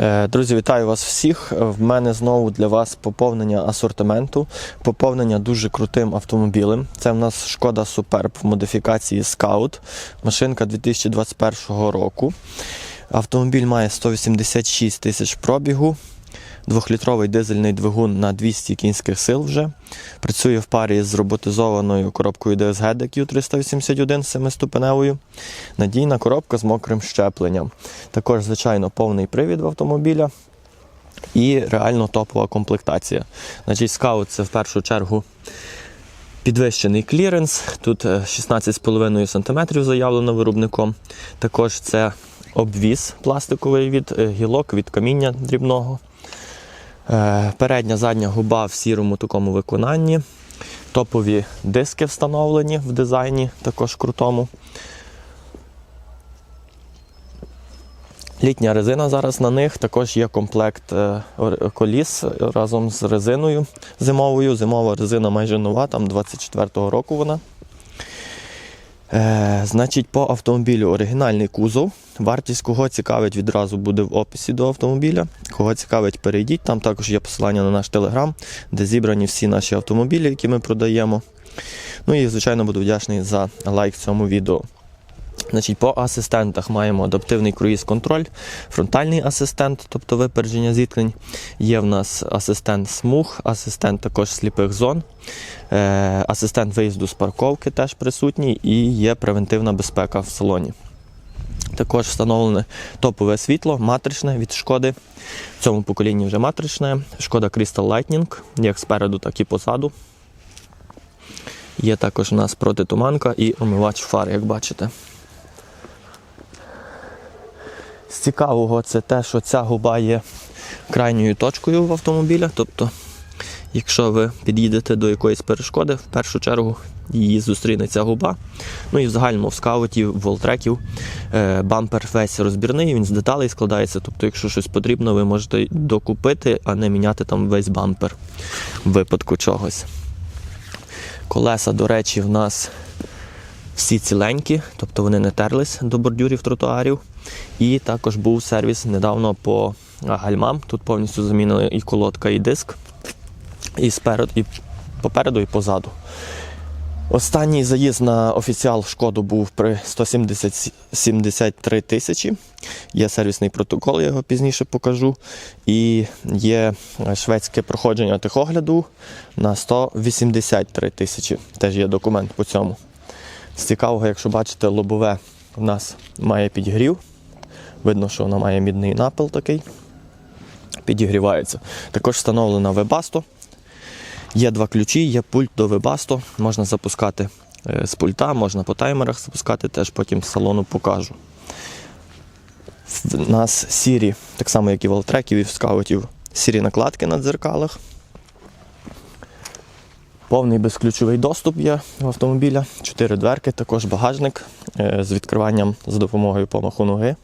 Е, Друзі, вітаю вас всіх. В мене знову для вас поповнення асортименту. Поповнення дуже крутим автомобілем. Це в нас шкода Superb в модифікації Scout. Машинка 2021 року. Автомобіль має 186 тисяч пробігу. Двохлітровий дизельний двигун на 200 кінських сил вже. Працює в парі з роботизованою коробкою DSG DQ381 семиступеневою. Надійна коробка з мокрим щепленням. Також, звичайно, повний привід в автомобіля і реально топова комплектація. Значить, скаут це в першу чергу підвищений кліренс. Тут е, 16,5 см заявлено виробником. Також це обвіз пластиковий від е, гілок, від каміння дрібного. Е, Передня задня губа в сірому такому виконанні. Топові диски встановлені в дизайні, також крутому. Літня резина зараз на них. Також є комплект е, коліс разом з резиною зимовою. Зимова резина майже нова, там 24-го року вона. Е, значить, по автомобілю оригінальний кузов. Вартість кого цікавить, відразу буде в описі до автомобіля. Кого цікавить, перейдіть. Там також є посилання на наш телеграм, де зібрані всі наші автомобілі, які ми продаємо. Ну і, звичайно, буду вдячний за лайк цьому відео. Значить, по асистентах маємо адаптивний круїз-контроль, фронтальний асистент, тобто випередження зіткнень. Є в нас асистент смуг, асистент також сліпих зон, е, асистент виїзду з парковки теж присутній і є превентивна безпека в салоні. Також встановлене топове світло, матричне від шкоди. В цьому поколінні вже матричне. Шкода Crystal Lightning, як спереду, так і позаду. Є також у нас протитуманка і омивач фар, як бачите. З цікавого це те, що ця губа є крайньою точкою в автомобіля. Тобто, якщо ви під'їдете до якоїсь перешкоди, в першу чергу її зустріне ця губа. Ну і в загальному в скаутів, волтреків е, бампер весь розбірний, він з деталей складається. Тобто, якщо щось потрібно, ви можете докупити, а не міняти там весь бампер в випадку чогось. Колеса, до речі, в нас всі ціленькі, тобто вони не терлись до бордюрів тротуарів. І також був сервіс недавно по гальмам. Тут повністю замінили і колодка, і диск. І спереду, і попереду, і позаду. Останній заїзд на офіціал шкоду був при 173 тисячі. Є сервісний протокол, я його пізніше покажу. І є шведське проходження техогляду на 183 тисячі. Теж є документ по цьому. З цікавого, якщо бачите, лобове в нас має підігрів. Видно, що воно має мідний напил такий. Підігрівається. Також встановлена Webasto. Є два ключі, є пульт до Webasto. Можна запускати е, з пульта, можна по таймерах запускати, теж потім з салону покажу. В нас сірі, так само як і в Алтреків, і в скаутів, сірі накладки на дзеркалах. Повний безключовий доступ є в автомобіля, чотири дверки, також багажник е, з відкриванням за допомогою помаху ноги.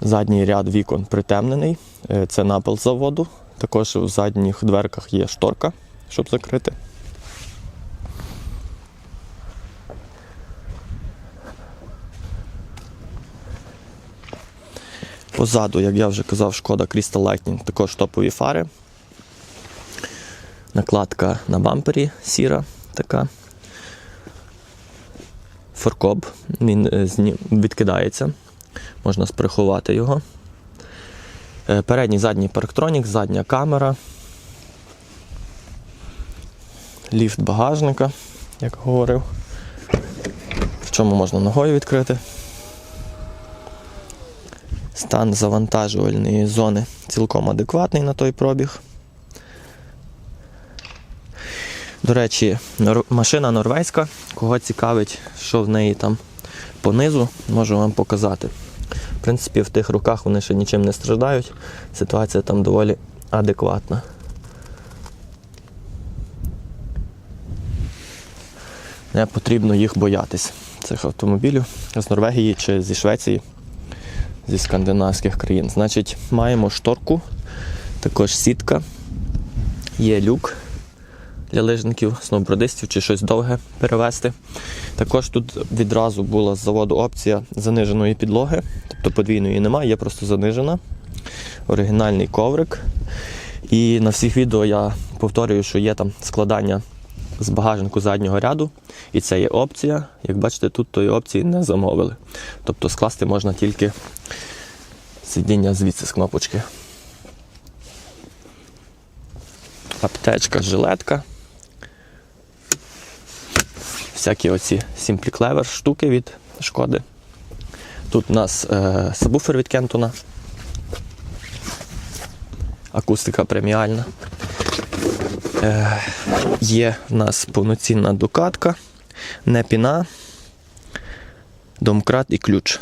Задній ряд вікон притемнений, е, це напил заводу. Також в задніх дверках є шторка, щоб закрити. Позаду, як я вже казав, шкода Crystal Lightning, також топові фари. Накладка на бампері сіра така. Форкоп, він е, відкидається, можна сприховати його. Е, Передній задній парктронік, задня камера. Ліфт багажника, як говорив. В чому можна ногою відкрити. Стан завантажувальної зони цілком адекватний на той пробіг. До речі, машина норвезька. Кого цікавить, що в неї там понизу, можу вам показати. В принципі, в тих руках вони ще нічим не страждають. Ситуація там доволі адекватна. Не потрібно їх боятись, цих автомобілів з Норвегії чи зі Швеції, зі скандинавських країн. Значить, маємо шторку, також сітка, є люк для лижників, сноубордистів чи щось довге перевезти. Також тут відразу була з заводу опція заниженої підлоги, тобто подвійної немає, є просто занижена. Оригінальний коврик. І на всіх відео я повторюю, що є там складання з багажнику заднього ряду, і це є опція. Як бачите, тут тої опції не замовили. Тобто скласти можна тільки сидіння звідси з кнопочки. Аптечка, жилетка. Всякі оці Simply Clever штуки від шкоди. Тут у нас е, сабвуфер від Кентона. Акустика преміальна. Е, є в нас повноцінна докатка, не піна, домкрат і ключ.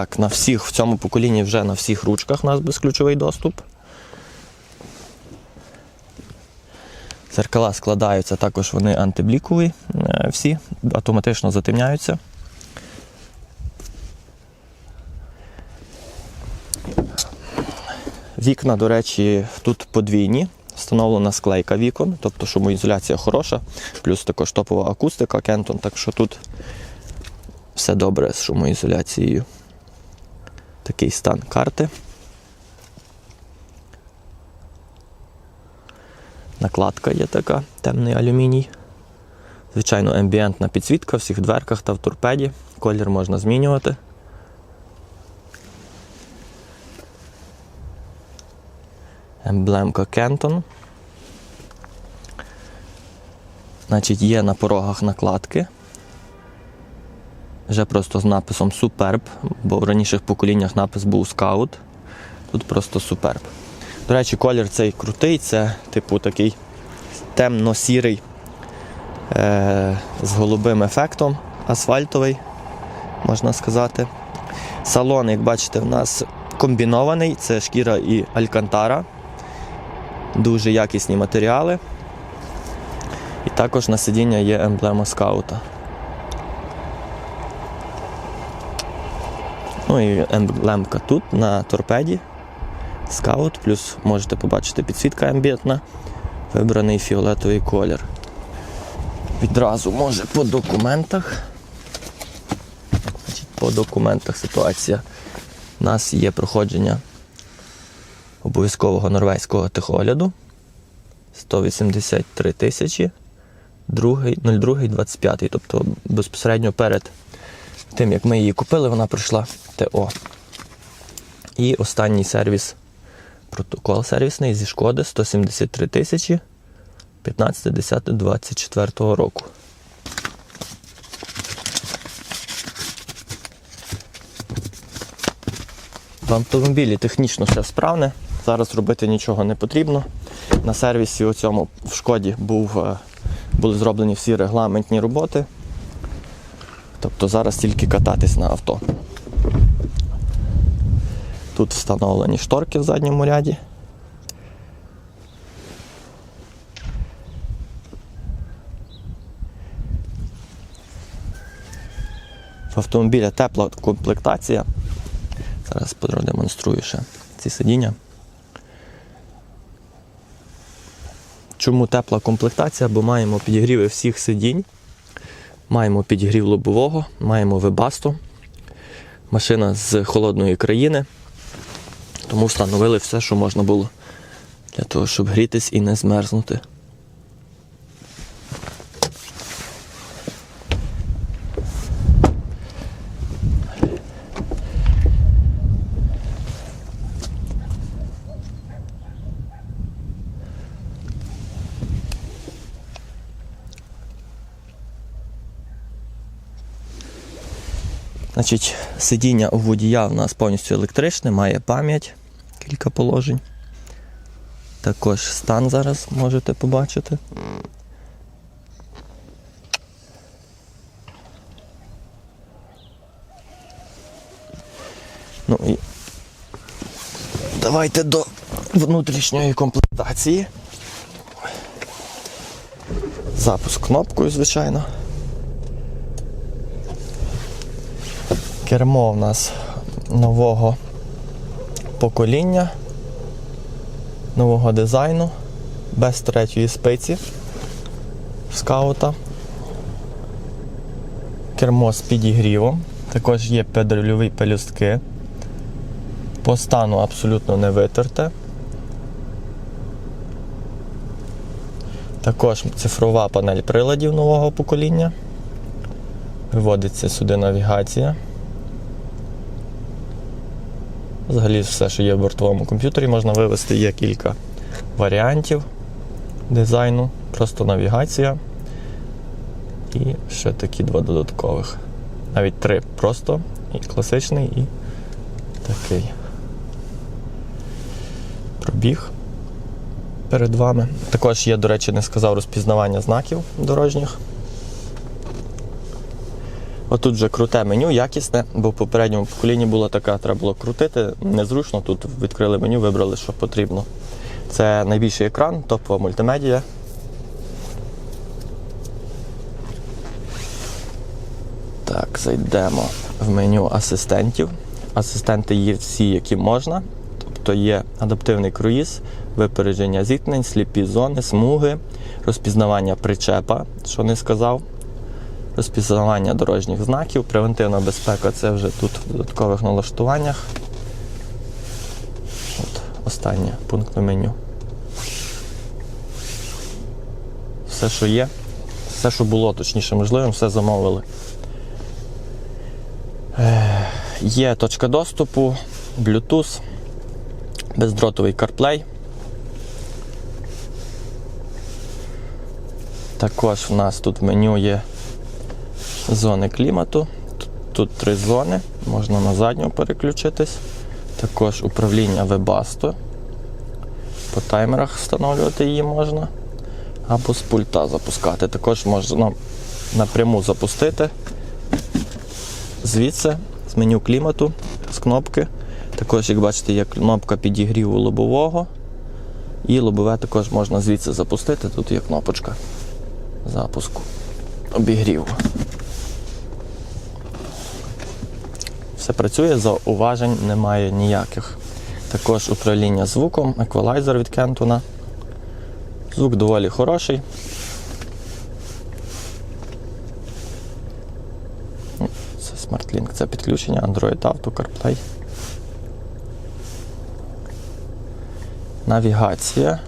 Так, на всіх в цьому поколінні вже на всіх ручках у нас безключовий доступ. Зеркала складаються, також вони антиблікові, е, всі, автоматично затемняються. Вікна, до речі, тут подвійні. Встановлена склейка вікон, тобто шумоізоляція хороша, плюс також топова акустика Кентон, так що тут все добре з шумоізоляцією. Такий стан карти. Накладка є така, темний алюміній. Звичайно, ембієнтна підсвітка в всіх дверках та в торпеді. Колір можна змінювати. Емблемка Кентон. Значить, є на порогах накладки. Вже просто з написом Superb, бо в раніших поколіннях напис був Scout. Тут просто Superb. До речі, колір цей крутий, це типу такий темно-сірий е- з голубим ефектом, асфальтовий, можна сказати. Салон, як бачите, в нас комбінований, це шкіра і алькантара. Дуже якісні матеріали. І також на сидіння є емблема скаута. Ну і емблемка тут на торпеді. Скаут, плюс можете побачити підсвітка амбієнтна, вибраний фіолетовий колір. Відразу може по документах. По документах ситуація. У нас є проходження обов'язкового норвезького техогляду 183 тисячі 02-25. Тобто безпосередньо перед тим, як ми її купили, вона пройшла ТО. І останній сервіс, протокол сервісний зі шкоди 173 тисячі 15.10.24 року. В автомобілі технічно все справне. Зараз робити нічого не потрібно. На сервісі у цьому в шкоді був, е, були зроблені всі регламентні роботи. Тобто зараз тільки кататись на авто. Тут встановлені шторки в задньому ряді. В автомобіля тепла комплектація. Зараз продемонструю ще ці сидіння. Чому тепла комплектація? Бо маємо підігріви всіх сидінь, маємо підігрів лобового, маємо вебасту. Машина з холодної країни. Тому встановили все, що можна було для того, щоб грітись і не змерзнути. Значить, сидіння у водія в нас повністю електричне, має пам'ять, кілька положень. Також стан зараз можете побачити. Ну і давайте до внутрішньої комплектації. Запуск кнопкою, звичайно. Кермо в нас нового покоління нового дизайну, без третьої спиці скаута. Кермо з підігрівом. Також є педрольові пелюстки. По стану абсолютно не витерте. Також цифрова панель приладів нового покоління. Виводиться сюди навігація. Взагалі все, що є в бортовому комп'ютері, можна вивести. Є кілька варіантів дизайну, просто навігація. І ще такі два додаткових. Навіть три просто. І класичний, і такий. Пробіг перед вами. Також є, до речі, не сказав розпізнавання знаків дорожніх. Отут вже круте меню, якісне, бо в попередньому поколінні була така, треба було крутити. Незручно. Тут відкрили меню, вибрали, що потрібно. Це найбільший екран, топова мультимедія. Так, зайдемо в меню асистентів. Асистенти є всі, які можна. Тобто є адаптивний круїз, випередження зіткнень, сліпі зони, смуги, розпізнавання причепа, що не сказав, розпізнавання дорожніх знаків, превентивна безпека це вже тут в додаткових налаштуваннях. От, останнє пункт на меню. Все, що є, все, що було, точніше можливим, все замовили. Є точка доступу, Bluetooth, бездротовий CarPlay. Також в нас тут в меню є зони клімату. Тут, тут три зони, можна на задню переключитись. Також управління Webasto. По таймерах встановлювати її можна. Або з пульта запускати. Також можна напряму запустити. Звідси з меню клімату, з кнопки. Також, як бачите, є кнопка підігріву лобового. І лобове також можна звідси запустити. Тут є кнопочка запуску обігріву. Все працює, зауважень немає ніяких. Також управління звуком, еквалайзер від Кентона. Звук доволі хороший. Це SmartLink, це підключення Android Auto, CarPlay. Навігація.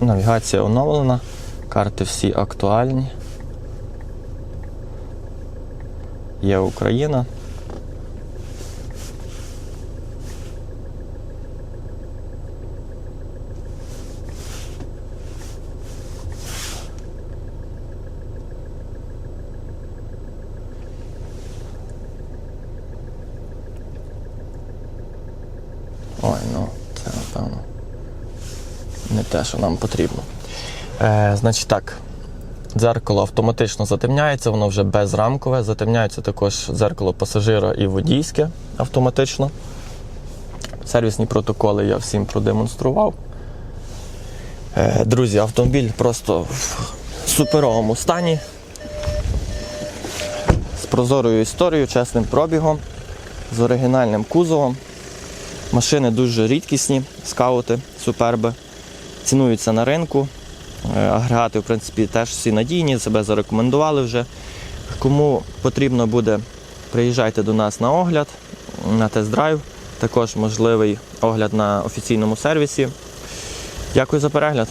Навігація оновлена. Карти всі актуальні. Є Україна. Ой, ну, це напевно не те, що нам потрібно. Е, значить так, дзеркало автоматично затемняється, воно вже безрамкове. Затемняється також дзеркало пасажира і водійське автоматично. Сервісні протоколи я всім продемонстрував. Е, друзі, автомобіль просто в суперовому стані. З прозорою історією, чесним пробігом, з оригінальним кузовом. Машини дуже рідкісні, скаути, суперби. Цінуються на ринку. Е, Агрегати, в принципі, теж всі надійні, себе зарекомендували вже. Кому потрібно буде, приїжджайте до нас на огляд, на тест-драйв. Також можливий огляд на офіційному сервісі. Дякую за перегляд.